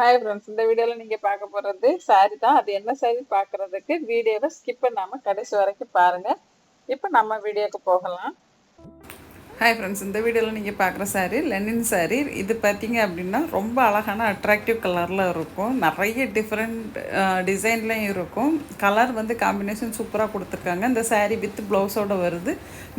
Hi friends இந்த வீடியோவில் நீங்கள் பார்க்க போகிறது சாரி தான். அது என்ன சாரி பார்க்குறதுக்கு வீடியோவை ஸ்கிப் பண்ணாமல் கடைசி வரைக்கும் பாருங்கள் இப்போ நம்ம வீடியோக்கு போகலாம். ஹாய் ஃப்ரெண்ட்ஸ் இந்த வீடியோவில் நீங்கள் பார்க்குற சாரீ லெனின் சாரீ இது பார்த்தீங்க அப்படின்னா ரொம்ப அழகான அட்ராக்டிவ் கலரில் இருக்கும். நிறைய டிஃப்ரெண்ட் டிசைன்லேயும் இருக்கும். கலர் வந்து காம்பினேஷன் சூப்பராக கொடுத்துருக்காங்க. இந்த சாரீ வித் ப்ளவுஸோடு வருது.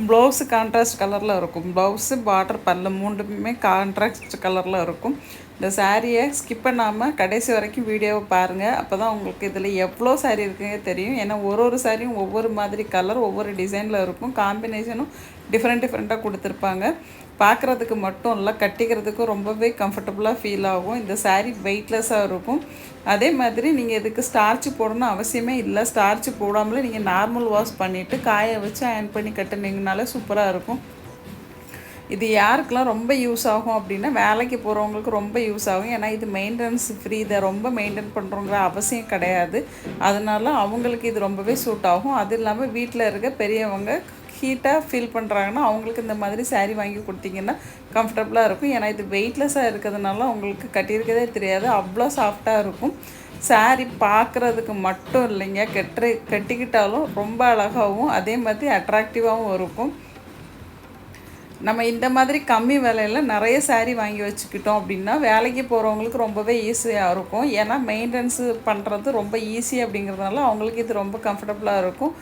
ப்ளவுஸு கான்ட்ராஸ்ட் கலரில் இருக்கும். ப்ளவுஸு பார்டர் பல்ல மூன்றுமே கான்ட்ராஸ்ட் கலரில் இருக்கும். இந்த சாரியை ஸ்கிப் பண்ணாமல் கடைசி வரைக்கும் வீடியோவை பாருங்கள் அப்போ தான் உங்களுக்கு இதில் எவ்வளோ சாரீ இருக்குங்க தெரியும். ஏன்னா ஒரு ஒரு சாரியும் ஒவ்வொரு மாதிரி கலர் ஒவ்வொரு டிசைனில் இருக்கும். காம்பினேஷனும் டிஃப்ரெண்ட் டிஃப்ரெண்ட்டாக கொடுத்துருப்பாங்க. பார்க்குறதுக்கு மட்டும் இல்லை கட்டிக்கிறதுக்கும் ரொம்பவே கம்ஃபர்டபுளாக ஃபீல் ஆகும். இந்த சாரீ வெயிட்லெஸ்ஸாக இருக்கும். அதே மாதிரி நீங்கள் இதுக்கு ஸ்டார்ச் போடணும் அவசியமே இல்லை. ஸ்டார்ச் போடாமலே நீங்கள் நார்மல் வாஷ் பண்ணிவிட்டு காய வச்சு அயன் பண்ணி கட்டினீங்கனாலே சூப்பராக இருக்கும். இது யாருக்கெல்லாம் ரொம்ப யூஸ் ஆகும் அப்படின்னா வேலைக்கு போகிறவங்களுக்கு ரொம்ப யூஸ் ஆகும். ஏன்னா இது மெயின்டெனன்ஸ் ஃப்ரீ இதை ரொம்ப மெயின்டைன் பண்ணுறோங்கிற அவசியம் கிடையாது. அதனால அவங்களுக்கு இது ரொம்பவே சூட் ஆகும். அது இல்லாமல் வீட்டில் இருக்க பெரியவங்க ஹீட்டாக ஃபீல் பண்ணுறாங்கன்னா அவங்களுக்கு இந்த மாதிரி சாரீ வாங்கி கொடுத்தீங்கன்னா கம்ஃபர்டபுளாக இருக்கும். ஏன்னா இது வெயிட்லெஸ்ஸாக இருக்கிறதுனால அவங்களுக்கு கட்டியிருக்கதே தெரியாது. அவ்வளோ சாஃப்டாக இருக்கும். சாரி பார்க்குறதுக்கு மட்டும் இல்லைங்க. கெட்டு கட்டிக்கிட்டாலும் ரொம்ப அழகாகவும் அதே மாதிரி அட்ராக்டிவாகவும் இருக்கும். நம்ம இந்த மாதிரி கம்மி விலையில் நிறைய சாரீ வாங்கி வச்சுக்கிட்டோம் அப்படின்னா வேலைக்கு போகிறவங்களுக்கு ரொம்பவே ஈஸியாக இருக்கும். ஏன்னா மெயின்டெனன்ஸு பண்ணுறது ரொம்ப ஈஸி அப்படிங்கிறதுனால அவங்களுக்கு இது ரொம்ப கம்ஃபர்டபுளாக இருக்கும்.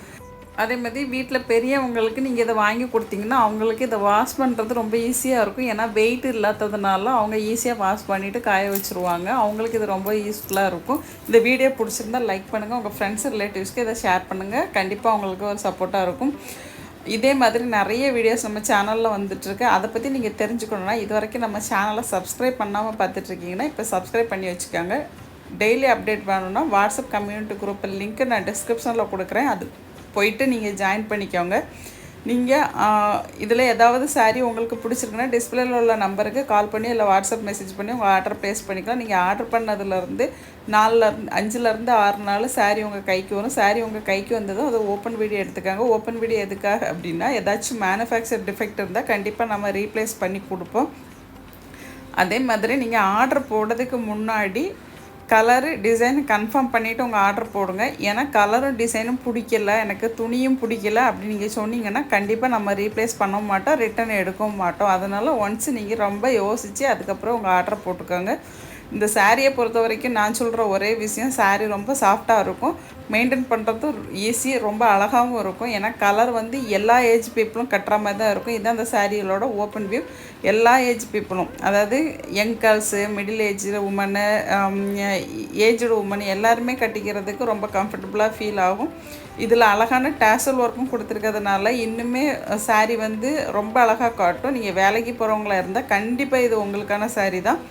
அதே மாதிரி வீட்டில் பெரியவங்களுக்கு நீங்கள் இதை வாங்கி கொடுத்தீங்கன்னா அவங்களுக்கு இதை வாஷ் பண்ணுறது ரொம்ப ஈஸியாக இருக்கும். ஏன்னா வெயிட் இல்லாததுனால அவங்க ஈஸியாக வாஷ் பண்ணிவிட்டு காய வச்சுருவாங்க. அவங்களுக்கு இது ரொம்ப யூஸ்ஃபுல்லாக இருக்கும். இந்த வீடியோ பிடிச்சிருந்தா லைக் பண்ணுங்கள் உங்கள் ஃப்ரெண்ட்ஸ் ரிலேட்டிவ்ஸ்க்கு இதை ஷேர் பண்ணுங்கள் கண்டிப்பாக அவங்களுக்கு ஒரு சப்போர்ட்டாக இருக்கும். இதே மாதிரி நிறைய வீடியோஸ் நம்ம சேனலில் வந்துட்டுருக்கு. அதை பற்றி நீங்கள் தெரிஞ்சுக்கணுன்னா இது வரைக்கும் நம்ம சேனலை சப்ஸ்கிரைப் பண்ணாமல் பார்த்துட்ருக்கீங்கன்னா இப்போ சப்ஸ்கிரைப் பண்ணி வச்சுக்கோங்க. டெய்லி அப்டேட் வேணும்னா வாட்ஸ்அப் கம்யூனிட்டி குரூப்பில் லிங்க்கு நான் டிஸ்கிரிப்ஷனில் கொடுக்குறேன். அது போயிட்டு நீங்கள் ஜாயின் பண்ணிக்கோங்க. நீங்கள் இதில் ஏதாவது சாரீ உங்களுக்கு பிடிச்சிருக்குன்னா டிஸ்பிளேல உள்ள நம்பருக்கு கால் பண்ணி இல்லை வாட்ஸ்அப் மெசேஜ் பண்ணி உங்கள் ஆர்டர் ப்ளேஸ் பண்ணிக்கலாம். நீங்கள் ஆர்டர் பண்ணதுலேருந்து நாலுலேருந்து அஞ்சுலேருந்து ஆறு நாள் சாரீ உங்கள் கைக்கு வரும். சாரீ உங்கள் கைக்கு வந்ததும் அதை ஓப்பன் வீடியோ எடுத்துக்காங்க. ஓப்பன் வீடியோ எதுக்காக அப்படின்னா ஏதாச்சும் மேனுஃபேக்சர் டிஃபெக்ட் இருந்தால் கண்டிப்பாக நம்ம ரீப்ளேஸ் பண்ணி கொடுப்போம். அதே மாதிரி நீங்கள் ஆர்டர் போடுறதுக்கு முன்னாடி கலரு டிசைன் கன்ஃபார்ம் பண்ணிவிட்டு உங்கள் ஆர்டர் போடுங்க. ஏன்னா கலரும் டிசைனும் பிடிக்கல. எனக்கு துணியும் பிடிக்கல அப்படி நீங்கள் சொன்னீங்கன்னா கண்டிப்பாக நம்ம ரீப்ளேஸ் பண்ண மாட்டோம் ரிட்டன் எடுக்கவும் மாட்டோம். அதனால் ஒன்ஸ் நீங்கள் ரொம்ப யோசித்து அதுக்கப்புறம் உங்கள் ஆர்டர் போட்டுக்கோங்க. இந்த சாரியை பொறுத்த வரைக்கும் நான் சொல்கிற ஒரே விஷயம் சாரீ ரொம்ப சாஃப்டாக இருக்கும். மெயின்டைன் பண்ணுறது ஈஸி ரொம்ப அழகாகவும் இருக்கும். ஏன்னா கலர் வந்து எல்லா ஏஜ் பீப்புளும் கட்டுற மாதிரி தான் இருக்கும். இதுதான் அந்த சாரிகளோட ஓப்பன் வியூ எல்லா ஏஜ் பீப்புளும் அதாவது young girls middle age woman aged woman எல்லாருமே கட்டிக்கிறதுக்கு ரொம்ப கம்ஃபர்டபுளாக ஃபீல் ஆகும். இதில் அழகான டேசல் ஒர்க்கும் கொடுத்துருக்கிறதுனால இன்னுமே சாரீ வந்து ரொம்ப அழகாக காட்டும். நீங்கள் வேலைக்கு போகிறவங்களா இருந்தால் கண்டிப்பாக இது உங்களுக்கான சாரீ தான்.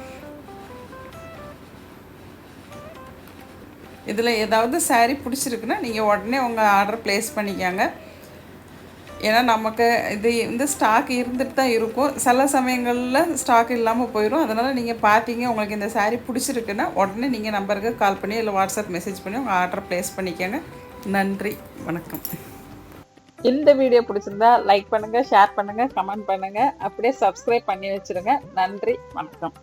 இதில் ஏதாவது சாரீ பிடிச்சிருக்குன்னா நீங்கள் உடனே உங்கள் ஆர்டர் ப்ளேஸ் பண்ணிக்கோங்க. ஏன்னா நமக்கு இது வந்து ஸ்டாக் இருந்துட்டு தான் இருக்கும். சில சமயங்களில் ஸ்டாக் இல்லாமல் போயிடும் அதனால் நீங்கள் பார்த்தீங்க உங்களுக்கு இந்த சாரீ பிடிச்சிருக்குன்னா உடனே நீங்கள் நம்பருக்கு கால் பண்ணி இல்லை வாட்ஸ்அப் மெசேஜ் பண்ணி உங்கள் ஆர்டர் ப்ளேஸ் பண்ணிக்கோங்க. நன்றி வணக்கம். இந்த வீடியோ பிடிச்சிருந்தா லைக் பண்ணுங்கள் ஷேர் பண்ணுங்கள் கமெண்ட் பண்ணுங்கள் அப்படியே சப்ஸ்கிரைப் பண்ணி வச்சுருங்க. நன்றி வணக்கம்.